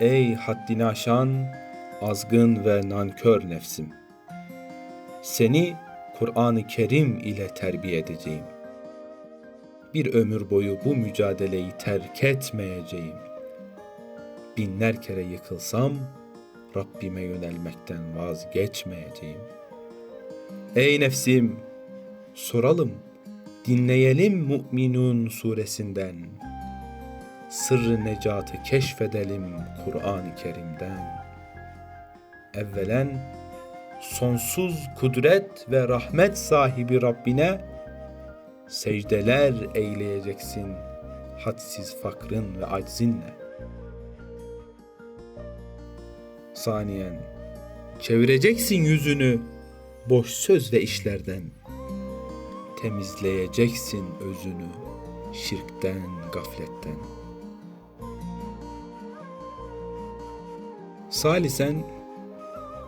Ey haddini aşan, azgın ve nankör nefsim. Seni Kur'an-ı Kerim ile terbiye edeceğim. Bir ömür boyu bu mücadeleyi terk etmeyeceğim. Binler kere yıkılsam Rabbime yönelmekten vazgeçmeyeceğim. Ey nefsim, soralım, dinleyelim Mü'minun suresinden. Sırrı necatı keşfedelim Kur'an-ı Kerim'den. Evvelen sonsuz kudret ve rahmet sahibi Rabbine secdeler eyleyeceksin hadsiz fakrın ve aczinle. Saniyen çevireceksin yüzünü boş söz ve işlerden. Temizleyeceksin özünü şirkten, gafletten. Salisen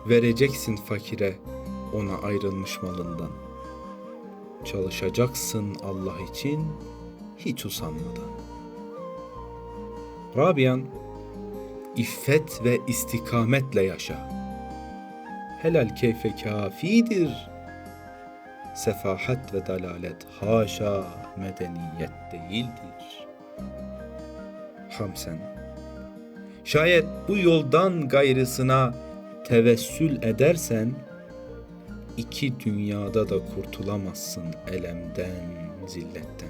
vereceksin fakire ona ayrılmış malından. Çalışacaksın Allah için hiç usanmadan. Rabian, iffet ve istikametle yaşa. Helal keyfe kafidir. Sefahat ve dalalet haşa medeniyet değildir. Hamsen, şayet bu yoldan gayrısına tevessül edersen, iki dünyada da kurtulamazsın elemden, zilletten.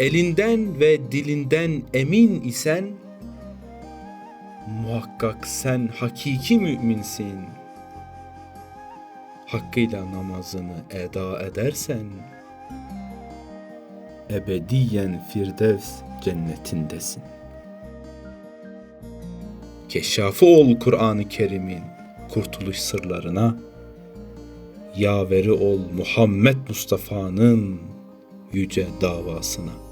Elinden ve dilinden emin isen, muhakkak sen hakiki müminsin. Hakkıyla namazını eda edersen, ebediyen Firdevs cennetindesin. Keşşafı ol Kur'an-ı Kerim'in kurtuluş sırlarına, yaveri ol Muhammed Mustafa'nın yüce davasına.